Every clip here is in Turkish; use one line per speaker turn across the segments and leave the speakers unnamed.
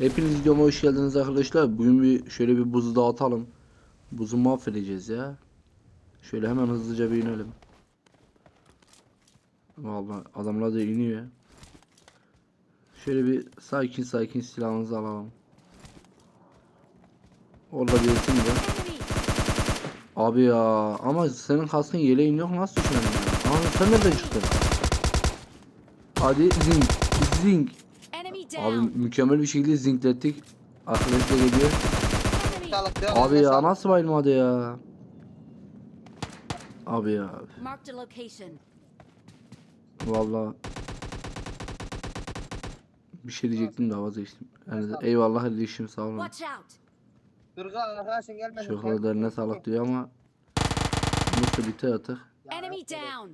Hepiniz videoma hoş geldiniz arkadaşlar. Bugün bir şöyle bir buzu dağıtalım. Buzu mahvedeceğiz ya. Şöyle hemen hızlıca bir inelim. Vallahi adamlar da iniyor. Şöyle bir sakin sakin silahımızı alalım. Orada diyorsun da. Abi ya ama senin kaskın yeleğin yok nasıl düşmedin? Ama sen nereden çıktın? Hadi zing zing. Abi mükemmel bir şekilde zinklettik. Arkadaş da geliyor.
Sağlık.
Abi ya
Sağlık.
nasıl bayılmadı ya? Abi ya
Marked a location.
vallahi bir şey diyecektim de vazgeçtim. Yani eyvallah kardeşim sağ olun.
Watch out.
Arkadaşın gelmedi.
Derine sağlık diyor ama nasıl bitti artık.
Enemy down.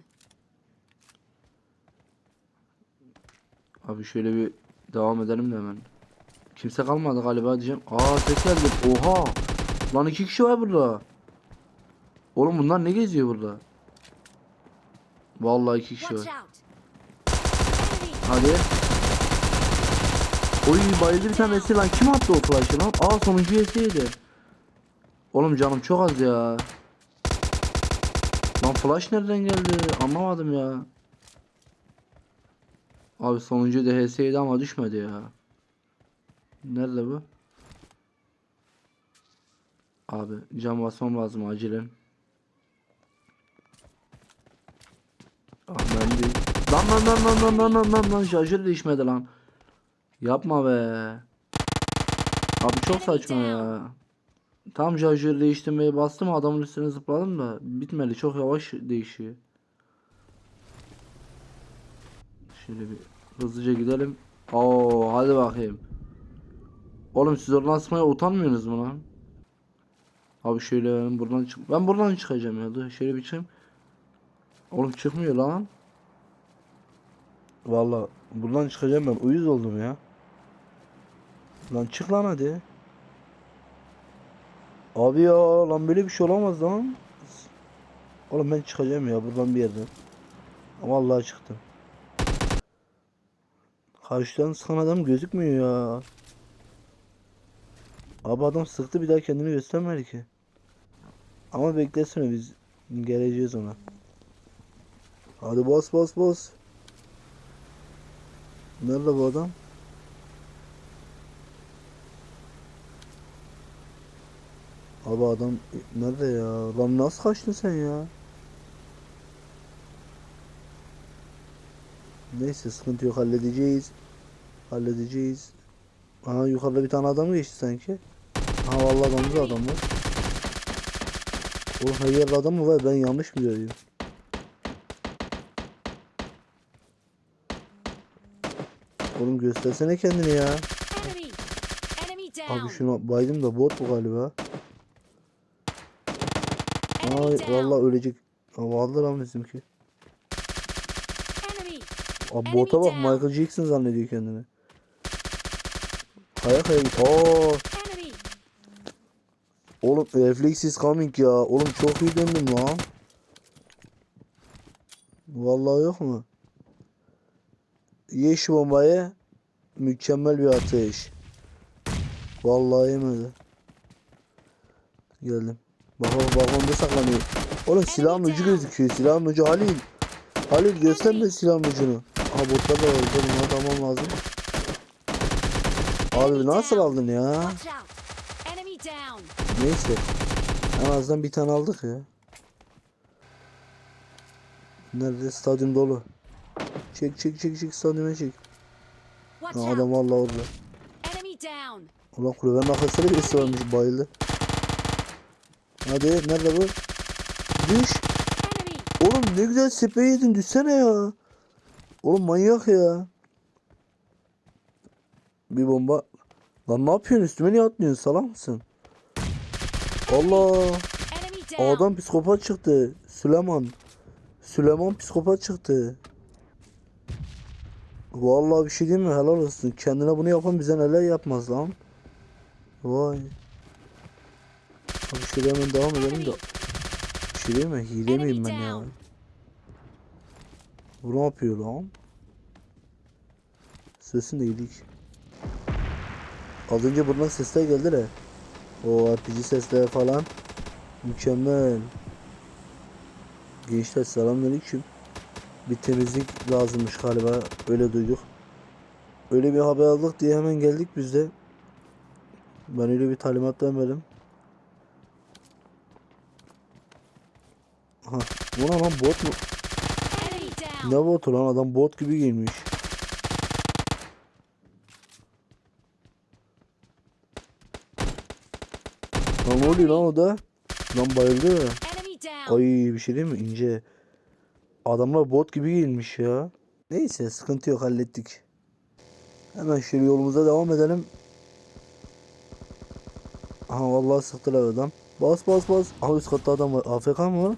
Abi şöyle bir devam edelim de hemen. Kimse kalmadı galiba diyeceğim. Aa ses geldi. Oha. Lan iki kişi var burada. Oğlum bunlar ne geziyor burada? Vallahi iki kişi var. Hadi. Oy bayıldı bir tanesi lan. Kim attı o flash'ı lan? Aa sonuncu yeseydi. Oğlum canım çok az ya. Lan flash nereden geldi? Anlamadım ya. Abi sonuncu da HS'ydi ama düşmedi ya. Nerede bu? Abi cam basmam lazım acilen. Ah ben de... Lan lan lan lan lan lan lan lan lan şarjör değişmedi lan. Yapma be. Abi çok saçma ya. Tam şarjör değiştirmeye bastım adamın üstüne zıpladım da bitmedi çok yavaş değişiyor. Şöyle bir hızlıca gidelim. Oo hadi bakayım. Oğlum siz oradan sıkmaya utanmıyorsunuz mu lan? Abi şöyle ben buradan çık ben buradan çıkacağım ya. Dur şöyle bir çıkayım. Oğlum çıkmıyor lan. Vallahi buradan çıkacağım ben uyuz oldum ya. Lan çık lan hadi. Abi ya lan böyle bir şey olamaz lan. Oğlum ben çıkacağım ya buradan bir yerden. Vallahi çıktım. Karşıdan sıkan adam gözükmüyor ya. Abi adam sıktı bir daha kendini göstermedi ki. Ama beklesene biz geleceğiz ona. Hadi bas bas bas. Nerede bu adam? Abi adam nerede ya? Lan nasıl kaçtın sen ya? Neyse sıkıntı yok halledeceğiz. Halledeceğiz. Aha yukarıda bir tane adam geçti sanki. Ha vallahi adamda adam var. Oğlum her yerde adam mı var? Ben yanlış mı görüyorum? Oğlum göstersene kendini ya. Abi şuna baydım da bot bu galiba. Ay vallahi ölecek. Vallahi lan bizimki. Abi bota bak. Michael Jackson zannediyor kendini. Kaya kaya git. Aa, oğlum reflex is coming ya. Oğlum çok iyi döndüm lan. Vallahi yok mu? Ye şu bombayı. Mükemmel bir atış. Vallahi yemedi. Geldim. Bak bak bak onda saklanıyor. Oğlum silahın ucu gözüküyor. Silahın ucu Halil. Halil gösterme silahın ucunu. Aha botlar da var. Bunları tamam lazım. Abi nasıl aldın ya? Neyse. En azından bir tane aldık ya. Nerede? Stadyum dolu. Çek çek çek çek stadyuma çek. Ha, adam vallahi orada. Ulan kulübenin arkasında birisi varmış bayıldı. Hadi nerede bu? Düş. Oğlum ne güzel sprey yedin düşsene ya. Oğlum manyak ya. Bir bomba. Lan ne yapıyorsun üstüme niye atlıyorsun salak mısın? Allah. Adam psikopat çıktı. Süleyman. Süleyman psikopat çıktı. Vallahi bir şey diyeyim mi? Helal olsun. Kendine bunu yapan bize neler yapmaz lan. Vay. Abi şöyle hemen devam edelim de. Bir şey diyeyim mi? Hile miyim ben ya? Bu ne yapıyor lan? Sesin de iyilik. Az önce buradan sesler geldi de. O RPG sesleri falan. Mükemmel. Gençler selamünaleyküm. Bir temizlik lazımmış galiba. Öyle duyduk. Öyle bir haber aldık diye hemen geldik biz de. Ben öyle bir talimat vermedim. Aha. Bu ne lan bot mu? Ne botu lan adam bot gibi giyinmiş. Lan ne oluyor lan o da? Lan bayıldı. Ay bir şey değil mi? İnce. Adamlar bot gibi giyinmiş ya. Neyse sıkıntı yok hallettik. Hemen şöyle yolumuza devam edelim. Aha vallahi sıktılar adam. Bas bas bas. Aha üst katta adam var. AFK mı? o?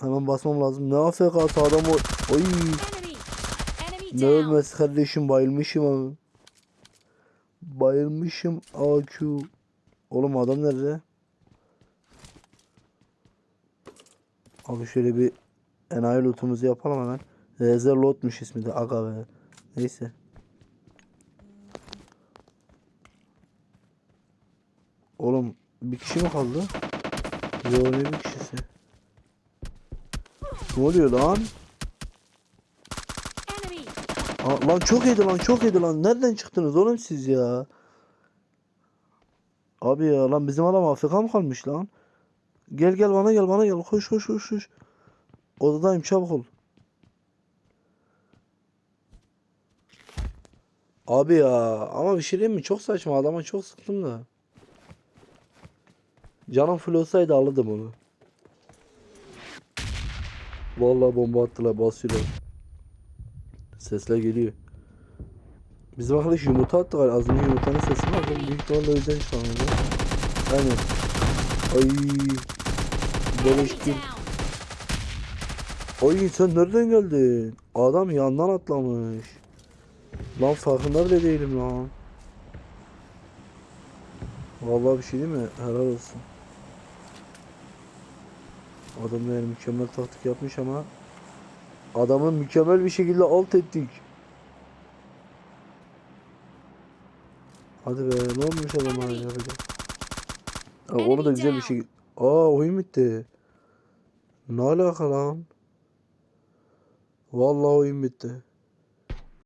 Hemen basmam lazım. Ne AFK'sı adam o. Oy. Ne ölmez kardeşim bayılmışım abi. Bayılmışım AQ. Oğlum adam nerede? Abi şöyle bir enayi lootumuzu yapalım hemen. Rezer lootmuş ismi de aga be. Neyse. Oğlum bir kişi mi kaldı? Yo ne bir kişisi? Ne oluyor lan? Aa, lan çok iyiydi lan çok iyiydi lan. Nereden çıktınız oğlum siz ya? Abi ya lan bizim adam Afrika mı kalmış lan? Gel gel bana gel bana gel. Koş koş koş koş. Odadayım çabuk ol. Abi ya ama bir şey diyeyim mi? Çok saçma adama çok sıktım da. Canım full olsaydı alırdım onu. Vallahi bomba attılar basıyorlar. Sesler geliyor. Bizim arkadaş yumurta attı galiba. Az önce yumurtanın sesi var. Ben büyük ihtimalle o yüzden çıkarmadı. Aynen. Ay.
Down.
Ay sen nereden geldin? Adam yandan atlamış. Lan farkında bile değilim lan. Vallahi bir şey değil mi? Helal olsun. Adam yani mükemmel taktik yapmış ama adamı mükemmel bir şekilde alt ettik. Hadi be ne olmuş adama ya bir de. Ha, onu da güzel bir şey. Aa oyun bitti. Ne alaka lan? Vallahi oyun bitti.